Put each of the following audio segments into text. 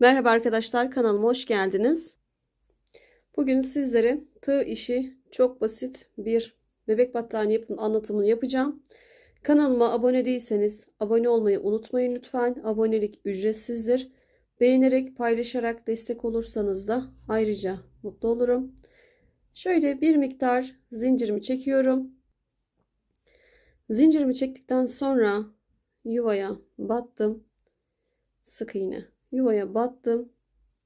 Merhaba arkadaşlar kanalıma hoş geldiniz. Bugün sizlere tığ işi çok basit bir bebek battaniye anlatımını yapacağım. Kanalıma abone değilseniz abone olmayı unutmayın lütfen. Abonelik ücretsizdir. Beğenerek paylaşarak destek olursanız da ayrıca mutlu olurum. Şöyle bir miktar zincirimi çekiyorum. Zincirimi çektikten sonra yuvaya battım. Sık iğne. Yuvaya battım.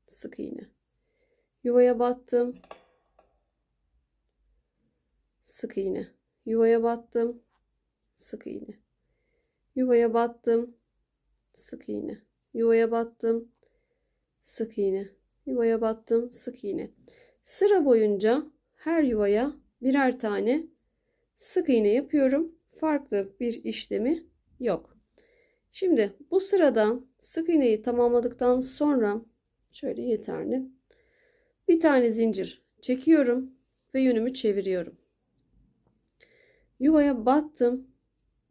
Sık iğne. Yuvaya battım. Sık iğne. Yuvaya battım. Sık iğne. Yuvaya battım. Sık iğne. Yuvaya battım. Sık iğne. Yuvaya battım. Sık iğne. Sıra boyunca her yuvaya birer tane sık iğne yapıyorum. Farklı bir işlemi yok. Şimdi bu sırada sık iğneyi tamamladıktan sonra şöyle yeterli. Bir tane zincir çekiyorum ve yönümü çeviriyorum. Yuvaya battım.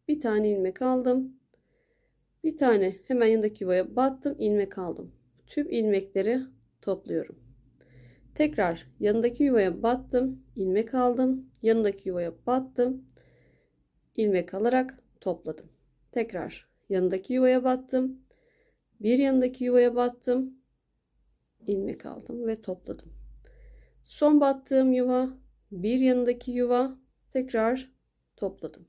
Bir tane ilmek aldım. Bir tane hemen yanındaki yuvaya battım, ilmek aldım. Tüm ilmekleri topluyorum. Tekrar yanındaki yuvaya battım, ilmek aldım. Yanındaki yuvaya battım, ilmek alarak topladım. Tekrar yanındaki yuvaya battım. Bir yanındaki yuvaya battım. ilmek aldım ve topladım. Son battığım yuva, bir yanındaki yuva tekrar topladım.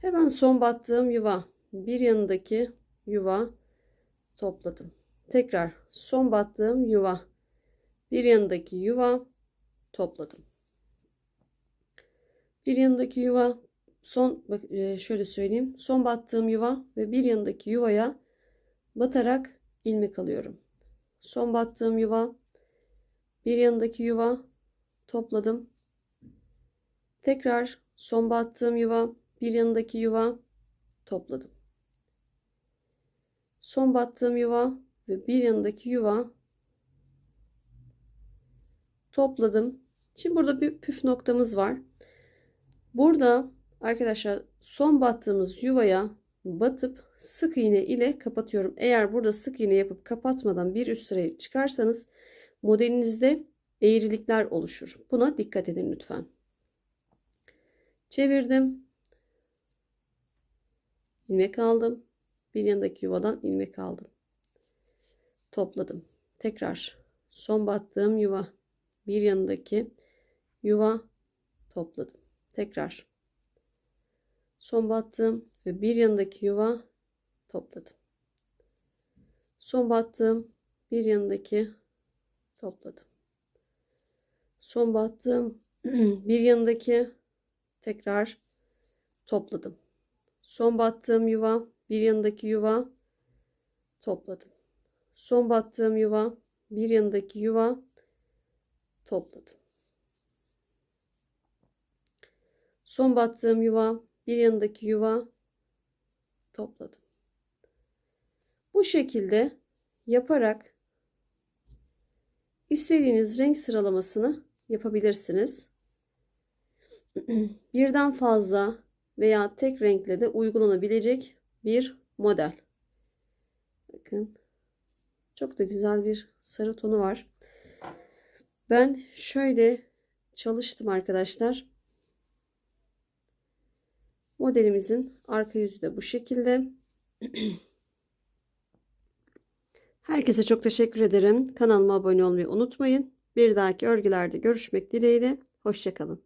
Hemen son battığım yuva, bir yanındaki yuva topladım. Tekrar son battığım yuva, bir yanındaki yuva topladım. Bir yanındaki yuva son bak e, şöyle söyleyeyim. Son battığım yuva ve bir yanındaki yuvaya batarak ilmek alıyorum. Son battığım yuva bir yanındaki yuva topladım. Tekrar son battığım yuva bir yanındaki yuva topladım. Son battığım yuva ve bir yanındaki yuva topladım. Şimdi burada bir püf noktamız var. Burada arkadaşlar son battığımız yuvaya batıp sık iğne ile kapatıyorum. Eğer burada sık iğne yapıp kapatmadan bir üst sıraya çıkarsanız modelinizde eğrilikler oluşur. Buna dikkat edin lütfen. Çevirdim. ilmek aldım. Bir yanındaki yuvadan ilmek aldım. Topladım. Tekrar son battığım yuva bir yanındaki yuva topladım. Tekrar son battığım ve bir yanındaki yuva topladım. Son battığım bir yanındaki topladım. Son battığım bir yanındaki tekrar topladım. Son battığım yuva bir yanındaki yuva topladım. Son battığım yuva bir yanındaki yuva topladım. Son battığım yuva bir yanındaki yuva topladım. Bu şekilde yaparak istediğiniz renk sıralamasını yapabilirsiniz. Birden fazla veya tek renkle de uygulanabilecek bir model. Bakın. Çok da güzel bir sarı tonu var. Ben şöyle çalıştım arkadaşlar. Modelimizin arka yüzü de bu şekilde. Herkese çok teşekkür ederim. Kanalıma abone olmayı unutmayın. Bir dahaki örgülerde görüşmek dileğiyle. Hoşçakalın.